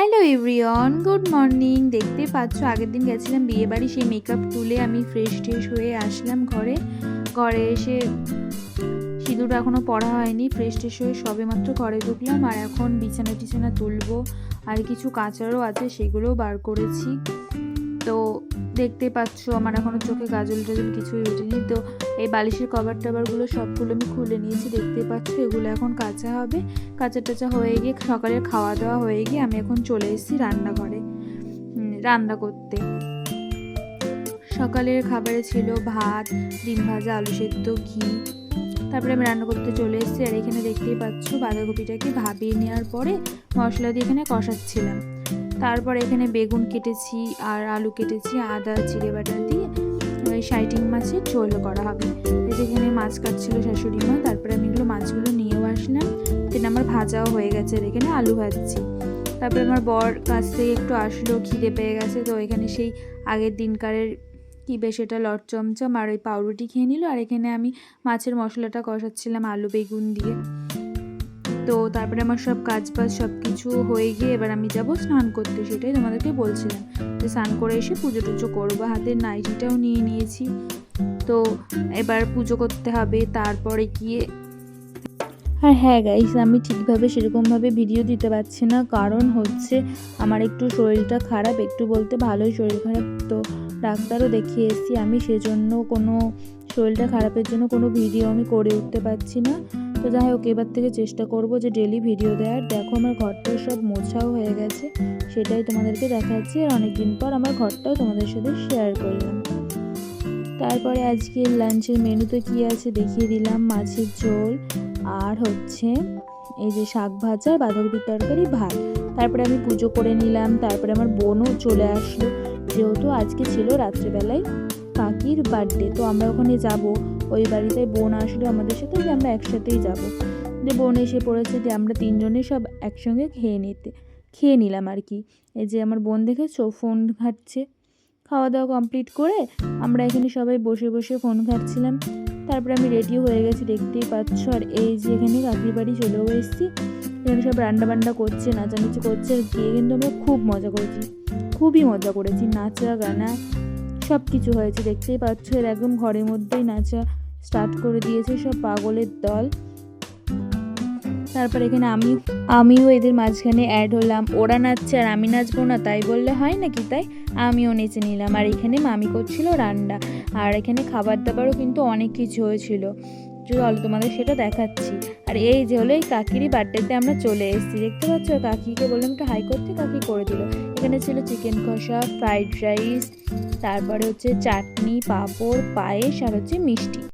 Hello everyone good morning দেখতে পাচ্ছ, আগের দিন গেছিলাম বিয়ে বাড়ি, সেই মেকআপ তুলে আমি ফ্রেশ ট্রেশ হয়ে আসলাম ঘরে। ঘরে এসে সিঁদুর এখনও পড়া হয়নি ফ্রেশ ট্রেশ হয়ে সবে মাত্র ঘরে ঢুকলাম আর এখন বিছানা টিছানা তুলবো। আর কিছু কাঁচারও আছে, সেগুলোও বার করেছি। তো দেখতে পাচ্ছ, আমার এখনও চোখে গাজল টাজল কিছুই ওঠেনি। তো এই বালিশের কভার টাভারগুলো সবগুলো আমি খুলে নিয়েছি, দেখতে পাচ্ছ? এগুলো এখন কাঁচা হবে। কাঁচা টাচা হয়ে গিয়ে সকালের খাওয়া দাওয়া হয়ে গিয়ে আমি এখন চলে এসেছি রান্নাঘরে রান্না করতে। সকালের খাবারে ছিল ভাত, ডিম ভাজা, আলু সেদ্ধ, ঘি। তারপরে আমি রান্না করতে চলে এসেছি। আর এখানে দেখতেই পাচ্ছ বাঁধাকপিটাকে ভাবিয়ে নেওয়ার পরে মশলা দিয়ে এখানে কষাচ্ছিলাম। তারপর এখানে বেগুন কেটেছি আর আলু কেটেছি, আদা, জিরে বাটা দিয়ে, ওই সাইটিং মাছের ঝোল করা হবে। এই যে এখানে মাছ কাটছিল শাশুড়ি মা, তারপরে আমি এগুলো মাছগুলো নিয়েও আসলাম। দেন আমার ভাজাও হয়ে গেছে, আর এখানে আলু ভাজছি। তারপরে আমার বর কাছ থেকে একটু আসলো, খিদে পেয়ে গেছে, তো এখানে সেই আগের দিনকারের কি বেশ এটা লট চমচম, আর ওই পাউরুটি খেয়ে নিল। আর এখানে আমি মাছের মশলাটা কষাচ্ছিলাম আলু, বেগুন দিয়ে। তো তারপরে আমার সব কাজ বাজ সব কিছু হয়ে গিয়ে এবার আমি যাব স্নান করতে, সেটাই তোমাদেরকে বলছিলাম। যে স্নান করে এসে পুজো টুজো করব। হাতের নাইটিটাও নিয়ে নিয়েছি। তো এবার পুজো করতে হবে, তারপরে গিয়ে আর হ্যাঁ গাইস আমি ঠিকভাবে সেরকমভাবে ভিডিও দিতে পারছি না। কারণ হচ্ছে আমার একটু শরীরটা খারাপ, একটু বলতে ভালোই শরীর খারাপ। তো ডাক্তারও দেখিয়ে এসেছি আমি সেজন্য কোনো শরীরটা খারাপের জন্য কোনো ভিডিও আমি করে উঠতে পারছি না। তো যাই হোক, এবার থেকে চেষ্টা করব যে ডেলি ভিডিও দেওয়ার দেখো আমার ঘরটা সব মোছাও হয়ে গেছে, সেটাই তোমাদেরকে দেখাচ্ছি। আর অনেকদিন পর আমার ঘরটাও তোমাদের সাথে শেয়ার করলাম। তারপরে আজকে লাঞ্চের মেনুতে কি আছে দেখিয়ে দিলাম, মাছের ঝোল আর হচ্ছে এই যে শাক ভাজা, বাঁধাকপির তরকারি, ভাত। তারপরে আমি পুজো করে নিলাম, তারপরে আমার বোনও চলে আসলো। যেহেতু আজকে ছিল রাত্রেবেলায় কাকির বার্থডে তো আমরা ওখানে যাব। ওই বাড়িতে বোন আসলো আমাদের সাথে, যে আমরা একসাথেই যাব। যে বোন এসে পড়েছে যে আমরা তিনজনে সব একসঙ্গে খেয়ে নিতে, খেয়ে নিলাম আর কি। এই যে আমার বোন দেখেছ, ফোন ঘাটছে। খাওয়া দাওয়া কমপ্লিট করে আমরা এখানে সবাই বসে বসে ফোন ঘাটছিলাম। তারপরে আমি রেডি হয়ে গেছি, দেখতেই পাচ্ছ। আর এই যে এখানে কাকির বাড়ি চলেও এসেছি। এখানে সব রান্না বান্না করছে, নাচানাচি করছে, আর গিয়ে কিন্তু আমরা খুব মজা করেছি। খুবই মজা করেছি নাচা গানা সব কিছু হয়েছে, দেখতেই পাচ্ছ। এর একদম ঘরের মধ্যেই নাচা স্টার্ট করে দিয়েছে সব পাগলের দল। তারপর এখানে আমি, আমিও এদের মাঝখানে অ্যাড হলাম। ওরা নাচছে আর আমি নাচবো না, তাই বললে হয় নাকি তাই? আমিও নেচে নিলাম। আর এখানে মামি করছিল রান্না। আর এখানে খাবার দাবারও কিন্তু অনেক কিছু হয়েছিল। চলো তোমাদের সেটা দেখাচ্ছি। আর এই যে হলো এই কাকিরই বার্থডেতে আমরা চলে এসেছি। দেখতে পাচ্ছ? কাকিকে বললাম একটু হাই করতে, কাকি করে দিল। এখানে ছিল চিকেন কষা ফ্রাইড রাইস তারপরে হচ্ছে চাটনি, পাঁপড়, পায়েস আর হচ্ছে মিষ্টি।